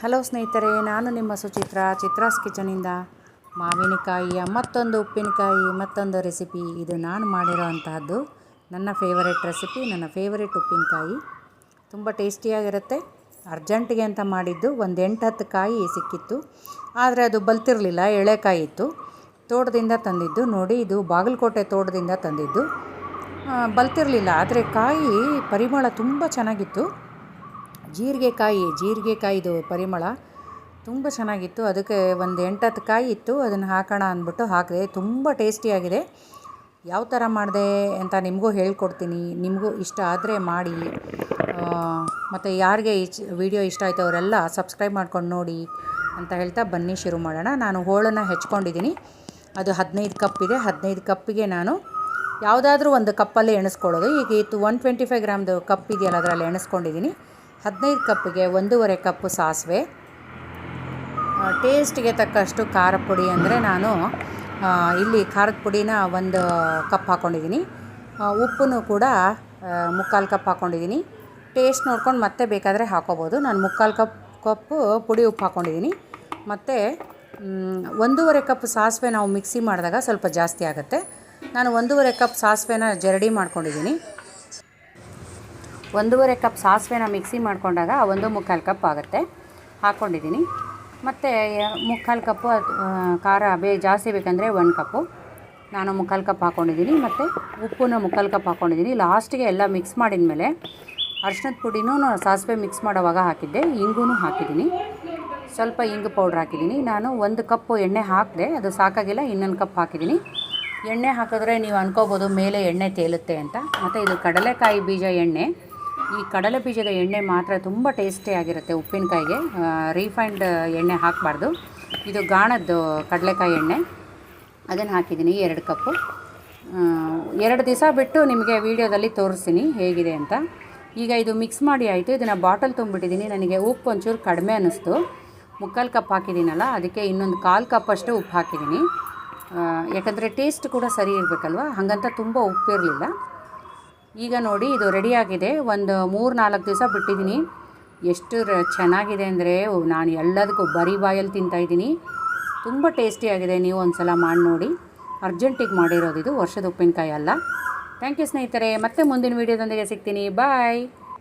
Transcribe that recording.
Hello ಸ್ನೇಹಿತರೆ, ನಾನು ನಿಮ್ಮ ಸುಚಿತ್ರ ಚಿತ್ರಾಸ್ ಕಿಚನಿಂದ ಮಾವಿನಕಾಯಿಯ ಮತ್ತೊಂದು ಉಪ್ಪಿನಕಾಯಿ, ಮತ್ತೊಂದು ರೆಸಿಪಿ. ಇದು ನಾನು ಮಾಡಿರೋ ನನ್ನ ಫೇವರೆಟ್ ರೆಸಿಪಿ ನನ್ನ ಫೇವರೆಟ್ ಉಪ್ಪಿನಕಾಯಿ. ತುಂಬ ಟೇಸ್ಟಿಯಾಗಿರುತ್ತೆ. ಅರ್ಜೆಂಟಿಗೆ ಅಂತ ಮಾಡಿದ್ದು ಒಂದು ಎಂಟು ಹತ್ತು ಕಾಯಿ ಸಿಕ್ಕಿತ್ತು. ಆದರೆ ಅದು ಬಲ್ತಿರಲಿಲ್ಲ ಎಳೆಕಾಯಿ ಇತ್ತು. ತೋಟದಿಂದ ತಂದಿದ್ದು. ನೋಡಿ, ಇದು ಬಾಗಲಕೋಟೆ ತೋಟದಿಂದ ತಂದಿದ್ದು. ಬಲ್ತಿರಲಿಲ್ಲ, ಆದರೆ ಕಾಯಿ ಪರಿಮಳ ತುಂಬ ಚೆನ್ನಾಗಿತ್ತು. ಜೀರಿಗೆಕಾಯಿ, ಜೀರಿಗೆಕಾಯಿದು ಪರಿಮಳ ತುಂಬ ಚೆನ್ನಾಗಿತ್ತು. ಅದಕ್ಕೆ ಒಂದು ಎಂಟತ್ತು ಕಾಯಿ ಇತ್ತು. ಅದನ್ನು ಹಾಕೋಣ ಅಂದ್ಬಿಟ್ಟು ಹಾಕಿದೆ. ತುಂಬ ಟೇಸ್ಟಿಯಾಗಿದೆ. ಯಾವ ಥರ ಮಾಡಿದೆ ಅಂತ ನಿಮಗೂ ಹೇಳ್ಕೊಡ್ತೀನಿ. ನಿಮಗೂ ಇಷ್ಟ ಆದರೆ ಮಾಡಿ. ಮತ್ತು ಯಾರಿಗೆ ಈ ವಿಡಿಯೋ ಇಷ್ಟ ಆಯಿತು ಅವರೆಲ್ಲ ಸಬ್ಸ್ಕ್ರೈಬ್ ಮಾಡ್ಕೊಂಡು ನೋಡಿ ಅಂತ ಹೇಳ್ತಾ ಬನ್ನಿ ಶುರು ಮಾಡೋಣ. ನಾನು ಹೋಳನ್ನು ಹೆಚ್ಕೊಂಡಿದ್ದೀನಿ. ಅದು ಹದಿನೈದು ಕಪ್ ಇದೆ. ಹದಿನೈದು ಕಪ್ಪಿಗೆ ನಾನು ಯಾವುದಾದ್ರೂ ಒಂದು ಕಪ್ಪಲ್ಲಿ ಎಣಿಸ್ಕೊಳ್ಳೋದು. ಈಗ ಇತ್ತು ಒನ್ ಟ್ವೆಂಟಿ ಫೈವ್ ಗ್ರಾಮ್ದು ಕಪ್ ಇದೆಯಲ್ಲ, ಅದರಲ್ಲಿ ಎಣಿಸ್ಕೊಂಡಿದ್ದೀನಿ. ಹದಿನೈದು ಕಪ್ಗೆ ಒಂದೂವರೆ ಕಪ್ಪು ಸಾಸಿವೆ. ಟೇಸ್ಟಿಗೆ ತಕ್ಕಷ್ಟು ಖಾರ ಪುಡಿ ಅಂದರೆ ನಾನು ಇಲ್ಲಿ ಖಾರದ ಪುಡಿನ ಒಂದು ಕಪ್ ಹಾಕ್ಕೊಂಡಿದ್ದೀನಿ ಉಪ್ಪನ್ನು ಕೂಡ ಮುಕ್ಕಾಲು ಕಪ್ ಹಾಕ್ಕೊಂಡಿದ್ದೀನಿ ಟೇಸ್ಟ್ ನೋಡ್ಕೊಂಡು ಮತ್ತೆ ಬೇಕಾದರೆ ಹಾಕೋಬೋದು. ನಾನು ಮುಕ್ಕಾಲು ಕಪ್, ಕಪ್ಪು ಪುಡಿ ಉಪ್ಪು ಹಾಕ್ಕೊಂಡಿದ್ದೀನಿ ಮತ್ತು ಒಂದೂವರೆ ಕಪ್ ಸಾಸಿವೆ ನಾವು ಮಿಕ್ಸಿ ಮಾಡಿದಾಗ ಸ್ವಲ್ಪ ಜಾಸ್ತಿ ಆಗುತ್ತೆ. ನಾನು ಒಂದೂವರೆ ಕಪ್ ಸಾಸಿವೆನ ಜರಡಿ ಮಾಡ್ಕೊಂಡಿದ್ದೀನಿ. ಒಂದೂವರೆ ಕಪ್ ಸಾಸಿವೆನ ಮಿಕ್ಸಿ ಮಾಡ್ಕೊಂಡಾಗ ಒಂದು ಮುಕ್ಕಾಲು ಕಪ್ ಆಗುತ್ತೆ. ಹಾಕ್ಕೊಂಡಿದ್ದೀನಿ. ಮತ್ತು ಮುಕ್ಕಾಲು ಕಪ್ಪು ಖಾರ ಬೇ, ಜಾಸ್ತಿ ಬೇಕಂದರೆ ಒಂದು ಕಪ್ಪು. ನಾನು ಮುಕ್ಕಾಲು ಕಪ್ ಹಾಕ್ಕೊಂಡಿದ್ದೀನಿ. ಮತ್ತು ಉಪ್ಪನ್ನ ಮುಕ್ಕಾಲು ಕಪ್ ಹಾಕ್ಕೊಂಡಿದ್ದೀನಿ. ಲಾಸ್ಟಿಗೆ ಎಲ್ಲ ಮಿಕ್ಸ್ ಮಾಡಿದ ಮೇಲೆ ಅರ್ಶಿನದ ಪುಡಿನೂ ಸಾಸಿವೆ ಮಿಕ್ಸ್ ಮಾಡೋವಾಗ ಹಾಕಿದ್ದೆ. ಇಂಗೂ ಹಾಕಿದ್ದೀನಿ. ಸ್ವಲ್ಪ ಇಂಗು ಪೌಡ್ರ್ ಹಾಕಿದ್ದೀನಿ. ನಾನು ಒಂದು ಕಪ್ಪು ಎಣ್ಣೆ ಹಾಕಿದೆ. ಅದು ಸಾಕಾಗಿಲ್ಲ, ಇನ್ನೊಂದು ಕಪ್ ಹಾಕಿದ್ದೀನಿ. ಎಣ್ಣೆ ಹಾಕಿದ್ರೆ ನೀವು ಅನ್ಕೋಬೋದು, ಮೇಲೆ ಎಣ್ಣೆ ತೇಲುತ್ತೆ ಅಂತ. ಮತ್ತು ಇದು ಕಡಲೆಕಾಯಿ ಬೀಜ ಎಣ್ಣೆ. ಈ ಕಡಲೆ ಬೀಜದ ಎಣ್ಣೆ ಮಾತ್ರ ತುಂಬ ಟೇಸ್ಟಿಯಾಗಿರುತ್ತೆ ಉಪ್ಪಿನಕಾಯಿಗೆ. ರೀಫೈಂಡ್ ಎಣ್ಣೆ ಹಾಕಬಾರ್ದು. ಇದು ಗಾಣದ್ದು ಕಡಲೆಕಾಯಿ ಎಣ್ಣೆ. ಅದನ್ನು ಹಾಕಿದ್ದೀನಿ ಎರಡು ಕಪ್ಪು. ಎರಡು ದಿವಸ ಬಿಟ್ಟು ನಿಮಗೆ ವೀಡಿಯೋದಲ್ಲಿ ತೋರಿಸ್ತೀನಿ ಹೇಗಿದೆ ಅಂತ. ಈಗ ಇದು ಮಿಕ್ಸ್ ಮಾಡಿ ಆಯಿತು. ಇದನ್ನು ಬಾಟಲ್ ತುಂಬಿಟ್ಟಿದ್ದೀನಿ. ನನಗೆ ಉಪ್ಪು ಒಂಚೂರು ಕಡಿಮೆ ಅನ್ನಿಸ್ತು. ಮುಕ್ಕಾಲು ಕಪ್ ಹಾಕಿದ್ದೀನಲ್ಲ, ಅದಕ್ಕೆ ಇನ್ನೊಂದು ಕಾಲು ಕಪ್ಪಷ್ಟು ಉಪ್ಪು ಹಾಕಿದ್ದೀನಿ. ಯಾಕಂದರೆ ಟೇಸ್ಟ್ ಕೂಡ ಸರಿ ಇರಬೇಕಲ್ವ? ಹಾಗಂತ ತುಂಬ ಉಪ್ಪಿರಲಿಲ್ಲ. ಈಗ ನೋಡಿ, ಇದು ರೆಡಿಯಾಗಿದೆ ಒಂದು ಮೂರು ನಾಲ್ಕು ದಿವಸ ಬಿಟ್ಟಿದ್ದೀನಿ. ಎಷ್ಟು ಚೆನ್ನಾಗಿದೆ ಅಂದರೆ ನಾನು ಎಲ್ಲದಕ್ಕೂ ಬರೀ ಬಾಯಲ್ಲಿ ತಿಂತಾಯಿದ್ದೀನಿ ತುಂಬ ಟೇಸ್ಟಿಯಾಗಿದೆ ನೀವು ಒಂದು ಸಲ ಮಾಡಿ ನೋಡಿ. ಅರ್ಜೆಂಟಿಗೆ ಮಾಡಿರೋದು ಇದು, ವರ್ಷದ ಉಪ್ಪಿನಕಾಯಿ ಅಲ್ಲ. ಥ್ಯಾಂಕ್ ಯು ಸ್ನೇಹಿತರೆ. ಮತ್ತೆ ಮುಂದಿನ ವೀಡಿಯೋದೊಂದಿಗೆ ಸಿಗ್ತೀನಿ. ಬಾಯ್